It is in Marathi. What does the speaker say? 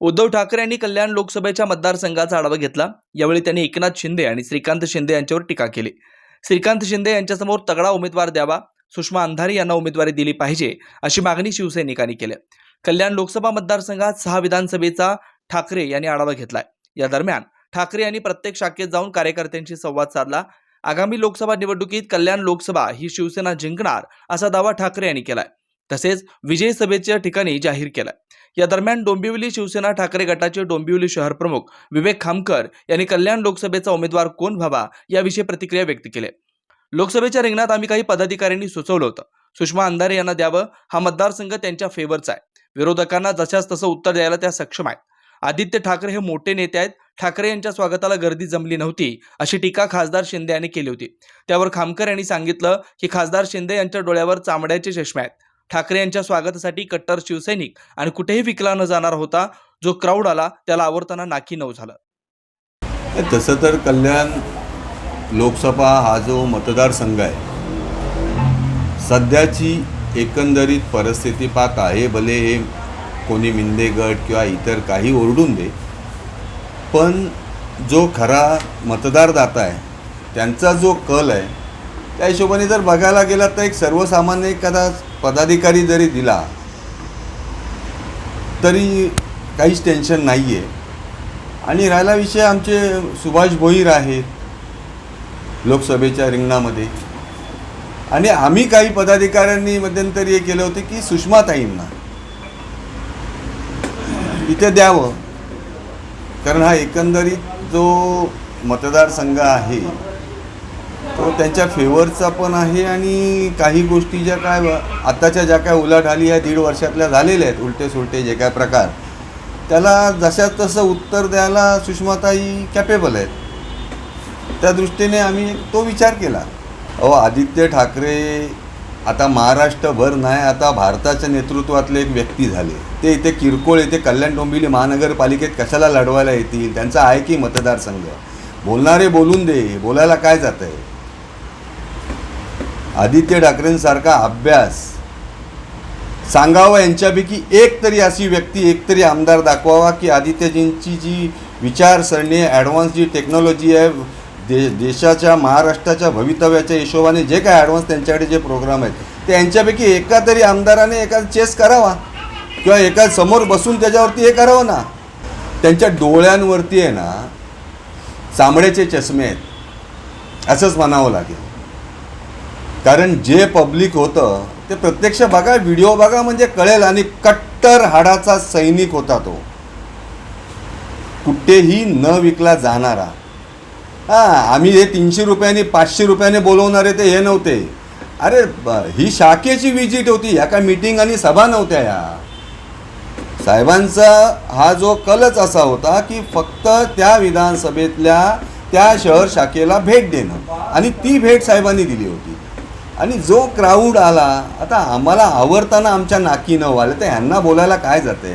उद्धव ठाकरे यांनी कल्याण लोकसभेच्या मतदारसंघाचा आढावा घेतला. यावेळी त्यांनी एकनाथ शिंदे आणि श्रीकांत शिंदे यांच्यावर टीका केली. श्रीकांत शिंदे यांच्यासमोर तगडा उमेदवार द्यावा सुषमा अंधारी यांना उमेदवारी दिली पाहिजे अशी मागणी शिवसैनिकांनी केली. कल्याण लोकसभा मतदारसंघात सहा विधानसभेचा ठाकरे यांनी आढावा घेतलाय या दरम्यान ठाकरे यांनी प्रत्येक शाखेत जाऊन कार्यकर्त्यांशी संवाद साधला. आगामी लोकसभा निवडणुकीत कल्याण लोकसभा ही शिवसेना जिंकणार असा दावा ठाकरे यांनी केलाय. तसेच विजय सभेच्या ठिकाणी जाहीर केलाय. या दरम्यान डोंबिवली शिवसेना ठाकरे गटाचे डोंबिवली शहर प्रमुख विवेक खामकर यांनी कल्याण लोकसभेचा उमेदवार कोण व्हावा याविषयी प्रतिक्रिया व्यक्त केली. लोकसभेच्या रिंगणात आम्ही काही पदाधिकाऱ्यांनी सुचवलं होतं. सुषमा अंधारे यांना द्यावं हा मतदारसंघ त्यांच्या फेवरचा आहे. विरोधकांना जशाच तसं उत्तर द्यायला त्या सक्षम आहेत. आदित्य ठाकरे हे मोठे नेते आहेत. ठाकरे यांच्या स्वागताला गर्दी जमली नव्हती अशी टीका खासदार शिंदे यांनी केली होती. त्यावर खामकर यांनी सांगितलं की खासदार शिंदे यांच्या डोळ्यावर चामड्याचे चष्मे आहेत. ठाकरे यांच्या स्वागतासाठी कट्टर शिवसैनिक आणि कुठेही विकला न जाणार होता जो क्राऊड आला त्याला आवडताना नाकी नऊ झालं. तसं तर कल्याण लोकसभा हा जो मतदारसंघ आहे सध्याची एकंदरीत परिस्थिती पाहता आहे भले हे कोणी मिंदे गट किंवा इतर काही ओरडून दे पण जो खरा मतदारदाता आहे त्यांचा जो कल आहे त्या हिशोबाने जर बघायला गेलात तर एक सर्वसामान्य एखादा पदाधिकारी जरी दिला तरी काहीच टेन्शन नाही आहे आणि राहिला विषय आमचे सुभाष भोईर आहेत लोकसभेच्या रिंगणामध्ये. आणि आम्ही काही पदाधिकाऱ्यांनी मध्यंतरी हे केलं होतं की सुषमाताईंना इथे द्यावं. कारण हा एकंदरीत जो मतदारसंघ आहे तो त्यांच्या फेवरचा पण आहे आणि काही गोष्टी ज्या काय आत्ताच्या ज्या काय उलाढाली ह्या दीड वर्षातल्या झालेल्या आहेत उलटे सुलटे जे काय प्रकार. त्याला जशा तसं उत्तर द्यायला सुषमाताई कॅपेबल आहेत. त्या दृष्टीने आम्ही तो विचार केला. अहो आदित्य ठाकरे आता महाराष्ट्रभर नाही आता भारताच्या नेतृत्वातले एक व्यक्ती झाले. ते इथे किरकोळ येथे कल्याण डोंबिवली महानगरपालिकेत कशाला लढवायला येतील? त्यांचा आहे की मतदारसंघ? बोलणारे बोलून दे बोलायला काय जात आहे आदित्य ठाकरेंसारखा अभ्यास सांगावा यांच्यापैकी एक तरी अशी व्यक्ती एक तरी आमदार दाखवावा की आदित्यजींची जी विचारसरणी ॲडव्हान्स जी टेक्नॉलॉजी आहे दे देशाच्या महाराष्ट्राच्या भवितव्याच्या हिशोबाने जे काय ॲडव्हान्स त्यांच्याकडे जे प्रोग्राम आहेत ते यांच्यापैकी एका तरी आमदाराने एका चेस करावा. किंवा एका समोर बसून त्याच्यावरती हे करावं ना. त्यांच्या डोळ्यांवरती आहे ना चांबड्याचे चष्मे आहेत. असंच म्हणावं लागेल. कारण जे पब्लिक होतं ते प्रत्यक्ष बघा व्हिडिओ बघा म्हणजे कळेल आणि कट्टर हाडाचा सैनिक होता तो. कुठेही न विकला जाणारा. हां आम्ही हे तीनशे रुपयाने पाचशे रुपयाने बोलवणारे ते हे नव्हते. अरे ही शाखेची विजिट होती ह्या काय मीटिंग आणि सभा नव्हत्या या. साहेबांचा हा जो कलच असा होता की फक्त त्या विधानसभेतल्या त्या शहर शाखेला भेट देणं. आणि ती भेट साहेबांनी दिली होती. आणि जो क्राऊड आला आता आम्हाला आवडताना आमच्या नाकी न आलं तर ह्यांना बोलायला काय जाते?